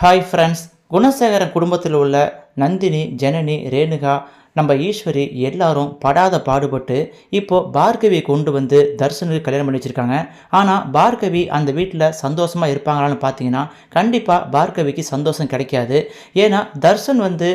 Hi friends Gunasekaran குடும்பத்தில் உள்ள நந்தினி ஜனனி ரேணுகா நம்ம ஈஸ்வரி எல்லாரும் படாத பாடுபட்டு இப்போது பார்கவியை கொண்டு வந்து தர்ஷனுக்கு கல்யாணம் பண்ணி வச்சுருக்காங்க. ஆனால் பார்கவி அந்த வீட்டில் சந்தோஷமாக இருப்பாங்களான்னு பார்த்தீங்கன்னா கண்டிப்பாக பார்கவிக்கு சந்தோஷம் கிடைக்காது. ஏன்னா தர்ஷன் வந்து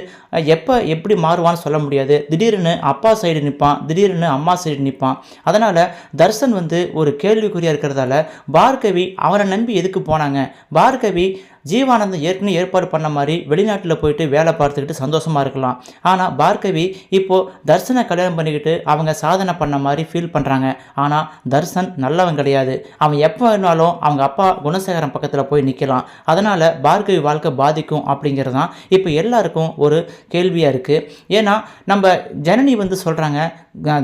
எப்போ எப்படி மாறுவான்னு சொல்ல முடியாது. திடீர்னு அப்பா சைடு நிற்பான் திடீர்னு அம்மா சைடு நிற்பான் அதனால் தர்ஷன் வந்து ஒரு கேள்விக்குறியாக இருக்கிறதால பார்கவி அவனை நம்பி எதுக்கு போனாங்க? பார்கவி ஜீவானந்தம் ஏற்கனவே ஏற்பாடு பண்ண மாதிரி வெளிநாட்டில் போயிட்டு வேலை பார்த்துக்கிட்டு சந்தோஷமாக இருக்கலாம். ஆனால் பார்கவி இப்போது தர்சனை கல்யாணம் பண்ணிக்கிட்டு அவங்க சாதனை பண்ண மாதிரி ஃபீல் பண்ணுறாங்க ஆனால் தர்சன் நல்லவன் கிடையாது. அவன் எப்போ வேணாலும் அவங்க அப்பா குணசேகரன் பக்கத்தில் போய் நிற்கலாம் அதனால் பார்கவி வாழ்க்கை பாதிக்கும் அப்படிங்கிறது தான் இப்போ எல்லாருக்கும் ஒரு கேள்வியாக இருக்குது ஏன்னா நம்ம ஜனனி வந்து சொல்கிறாங்க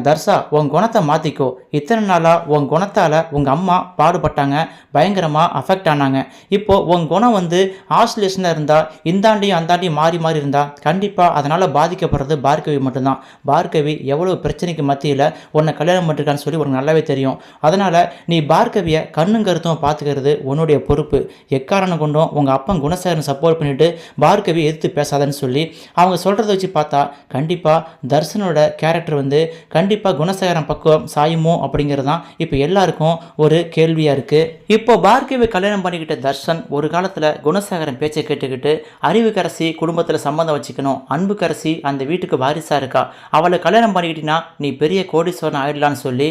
தர்சா உன் குணத்தை மாற்றிக்கோ இத்தனை நாளாக உன் குணத்தால் உங்கள் அம்மா பாடுபட்டாங்க பயங்கரமாக அஃபெக்ட் ஆனாங்க. இப்போது உன் குணம் வந்து வந்து ஆசிலேஷனாக இருந்தால் இந்தாண்டியும் அந்தாண்டியும் மாறி மாறி இருந்தால் கண்டிப்பாக அதனால் பாதிக்கப்படுறது பார்கவி மட்டும்தான். பார்கவி எவ்வளோ பிரச்சனைக்கு மத்தியில் உன்னை கல்யாணம் பண்ணிருக்கான்னு சொல்லி உனக்கு நல்லாவே தெரியும். அதனால் நீ பார்கவியை கண்ணும் கருத்தும் பார்த்துக்கிறது உன்னுடைய பொறுப்பு. எக்காரணம் கொண்டும் உங்கள் அப்பன் குணசேகரன் சப்போர்ட் பண்ணிவிட்டு பார்கவி எதிர்த்து பேசாதன்னு சொல்லி அவங்க சொல்கிறத வச்சு பார்த்தா கண்டிப்பாக தர்சனோட கேரக்டர் வந்து கண்டிப்பாக குணசேகரன் பக்கம் சாயுமோ அப்படிங்கிறது தான் இப்போ எல்லாருக்கும் ஒரு கேள்வியாக இருக்குது இப்போ பார்கவி கல்யாணம் பண்ணிக்கிட்ட தர்ஷன் ஒரு காலத்தில் குணசாகரன் பேச்சை கேட்டுக்கிட்டு அறிவுக்கரசி குடும்பத்தில் சம்மந்தம் வச்சுக்கணும். அன்புக்கரசி அந்த வீட்டுக்கு வாரிசாக இருக்கா? அவளை கல்யாணம் பண்ணிக்கிட்டினா நீ பெரிய கோடீஸ்வரன் ஆயிடலான்னு சொல்லி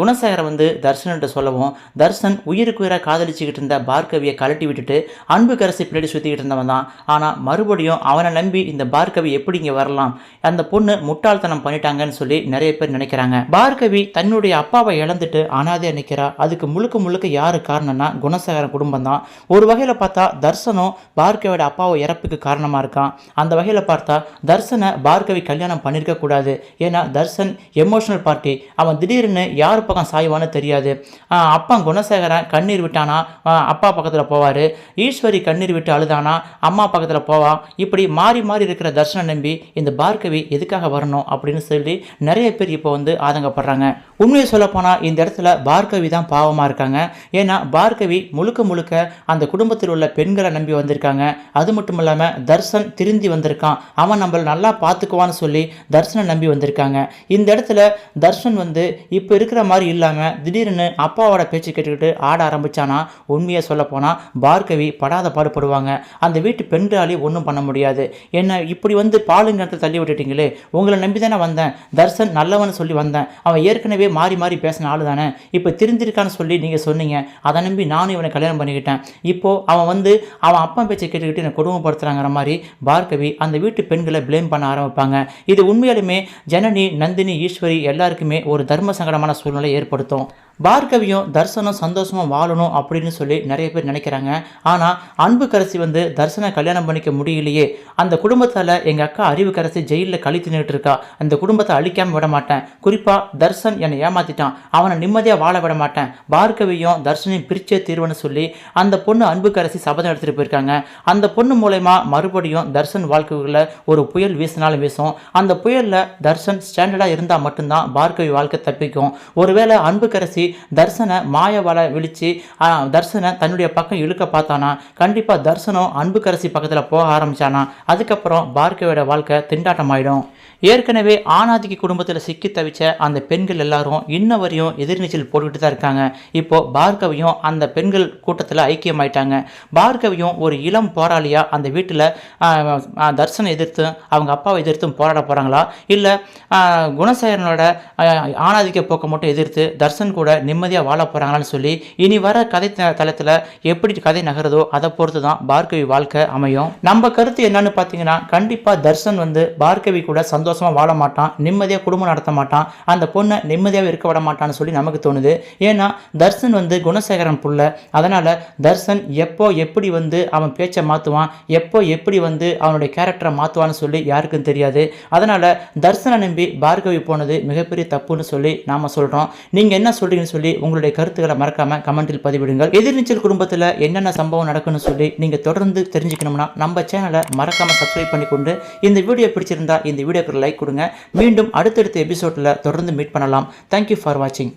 குணசாகரன் வந்து தர்ஷன்கிட்ட சொல்லவும் தர்ஷன் உயிருக்கு உயிராக காதலிச்சுக்கிட்டு இருந்த பார்கவியை கழட்டி விட்டுட்டு அன்புக்கரசி பின்னாடி சுற்றிக்கிட்டு இருந்தவன் தான். ஆனால் மறுபடியும் அவனை நம்பி இந்த பார்கவி எப்படி இங்கே வரலாம்? அந்த பொண்ணு முட்டாள்தனம் பண்ணிட்டாங்கன்னு சொல்லி நிறைய பேர் நினைக்கிறாங்க. பார்கவி தன்னுடைய அப்பாவை இழந்துட்டு அனாதையாக நிற்கிறா அதுக்கு முழுக்க முழுக்க யாரு காரணம்னா குணசாகரன் குடும்பம் தான். ஒரு வகையில் பார்த்தா தர்சனும் பார்கவியோட அப்பாவை இறப்புக்கு காரணமாக இருக்கான். அந்த வகையில் பார்த்தா தர்சனை பார்கவி கல்யாணம் பண்ணியிருக்கக்கூடாது ஏன்னா தர்சன் எமோஷனல் பார்ட்டி அவன் திடீர்னு யார் பக்கம் சாய்வான்னு தெரியாது. அப்பா குணசேகரன் கண்ணீர் விட்டானா? அப்பா பக்கத்தில் போவார். ஈஸ்வரி கண்ணீர் விட்டு அழுதானா? அம்மா பக்கத்தில் போவா? இப்படி மாறி மாறி இருக்கிற தர்ஷனை நம்பி இந்த பார்கவி எதுக்காக வரணும் அப்படின்னு சொல்லி நிறைய பேர் இப்போ வந்து ஆதங்கப்படுறாங்க. உண்மையை சொல்லப்போனால் இந்த இடத்துல பார்கவி தான் பாவமாக இருக்காங்க. ஏன்னா பார்கவி முழுக்க முழுக்க அந்த குடும்பத்தில் உள்ள பெண்களை நம்பி வந்திருக்காங்க. அது மட்டும் இல்லாமல் தர்சன் திருந்தி வந்திருக்கான். அவன் நம்மளை நல்லா பார்த்துக்குவான்னு சொல்லி தர்சனை நம்பி வந்திருக்காங்க. இந்த இடத்துல தர்ஷன் வந்து இப்போ இருக்கிற மாதிரி இல்லாமல் திடீர்னு அப்பாவோட பேச்சு கேட்டுக்கிட்டு ஆட ஆரம்பித்தானா உண்மையை சொல்லப்போனால் பார்கவி படாத பாடுபடுவாங்க. அந்த வீட்டு பெண்களாலே ஒன்றும் பண்ண முடியாது. என்ன இப்படி வந்து பாலுங்கிறத தள்ளி விட்டுட்டீங்களே? உங்களை நம்பி தானே வந்தேன். தர்சன் நல்லவன் சொல்லி வந்தேன். அவன் ஏற்கனவே மாறி மாறி பேசின ஆளு தானே இப்போ திருந்திருக்கான்னு சொல்லி நீங்கள் சொன்னீங்க. அதை நம்பி நானும் இவனை கல்யாணம் பண்ணிக்கிட்டேன். இப்போது அவன் வந்து அவன் அப்பா பேச்சை கேட்டுக்கிட்டு என்னை கொடுமைப்படுத்துகிறாங்கிற மாதிரி பார்கவி அந்த வீட்டு பெண்களை ப்ளேம் பண்ண ஆரம்பிப்பாங்க. இது உண்மையாலுமே ஜனனி நந்தினி ஈஸ்வரி எல்லாருக்குமே ஒரு தர்ம சங்கடமான சூழ்நிலை ஏற்படுத்தும். பார்கவியும் தர்சனம் சந்தோஷமாக வாழணும் அப்படின்னு சொல்லி நிறைய பேர் நினைக்கிறாங்க. ஆனால் அன்புக்கரசி வந்து தர்சனை கல்யாணம் பண்ணிக்க முடியலையே. அந்த குடும்பத்தால் எங்கள் அக்கா அறிவுக்கரசி ஜெயிலில் கழி தின்னுட்டு இருக்கா. அந்த குடும்பத்தை அழிக்காமல் விட மாட்டேன். குறிப்பாக தர்சன் என்னை ஏமாற்றிட்டான் அவனை நிம்மதியாக வாழ விட மாட்டேன். பார்கவியும் தர்சனையும் பிரிச்சே தீர்வுன்னு சொல்லி அந்த பொண்ணு அன்புக்கரசி சபதம் எடுத்துகிட்டு போயிருக்காங்க. அந்த பொண்ணு மூலயமா மறுபடியும் தர்சன் வாழ்க்கையில் ஒரு புயல் வீசினாலும் வீசும். அந்த புயலில் தர்சன் ஸ்டாண்டர்டாக இருந்தால் மட்டும்தான் பார்கவி வாழ்க்கை தப்பிக்கும். ஒருவேளை அன்புக்கரசி தர்சனை மாயவலை விழிச்சு ஆ, தர்சனை தன்னுடைய பக்கம் இழுக்க பார்த்தானா? கண்டிப்பாக தர்சனம் அன்புக்கரசி பக்கத்தில் போக ஆரம்பிச்சானா? அதுக்கப்புறம் பார்கவியோட வாழ்க்கை திண்டாட்டம் ஆகிடும் ஏற்கனவே ஆனாதிக்கு குடும்பத்தில் சிக்கி தவிச்ச அந்த பெண்கள் எல்லாரும் இன்ன வரையும் எதிர்நீச்சல் போட்டுக்கிட்டு தான் இருக்காங்க. இப்போ பார்கவியும் அந்த பெண்கள் கூட்டத்தில் ஐக்கியமாயிட்டாங்க. பார்கவியும் ஒரு இளம் போராளியாக அந்த வீட்டில் தர்சனை எதிர்த்து அவங்க அப்பாவை எதிர்த்தும் போராட போகிறாங்களா இல்லை குணசேகரனோட ஆணாதிக்க போக்கை மட்டும் எதிர்த்து தர்சன் கூட நிம்மதியாக வாழ போகிறாங்களான்னு சொல்லி இனி வர கதை தளத்தில் எப்படி கதை நகருதோ அதை பொறுத்து தான் பார்கவி வாழ்க்கை அமையும். நம்ம கருத்து என்னன்னு பார்த்தீங்கன்னா கண்டிப்பாக தர்சன் வந்து பார்கவி கூட சந்தோஷமாக வாழ மாட்டான் நிம்மதியாக குடும்பம் நடத்த மாட்டான் அந்த பொண்ணை நிம்மதியாக இருக்க விட மாட்டான்னு சொல்லி நமக்கு தோணுது. ஏன்னா தர்சன் வந்து குணசேகரன் புள்ள. அதனால் தர்சன் எப்போ எப்படி வந்து அவன் பேச்சை மாற்றுவான் எப்போ எப்படி வந்து அவனுடைய கேரக்டரை மாற்றுவான்னு சொல்லி யாருக்கும் தெரியாது. அதனால் தர்சனை நம்பி பார்கவி போனது மிகப்பெரிய தப்புன்னு சொல்லி நாம் சொல்கிறோம் நீங்கள் என்ன அப்படின்னு சொல்லி உங்களுடைய கருத்துக்களை மறக்காம கமெண்டில் பதிவிடுங்கள். எதிர்நீச்சல் குடும்பத்தில் என்னென்ன சம்பவம் நடக்குன்னு சொல்லி நீங்கள் தொடர்ந்து தெரிஞ்சுக்கணும்னா நம்ம சேனலை மறக்காம சப்ஸ்கிரைப் பண்ணிக்கொண்டு இந்த வீடியோ பிடிச்சிருந்தா இந்த வீடியோக்கு லைக் கொடுங்க. மீண்டும் அடுத்தடுத்த எபிசோடில் தொடர்ந்து மீட் பண்ணலாம். தேங்க்யூ ஃபார் வாட்சிங்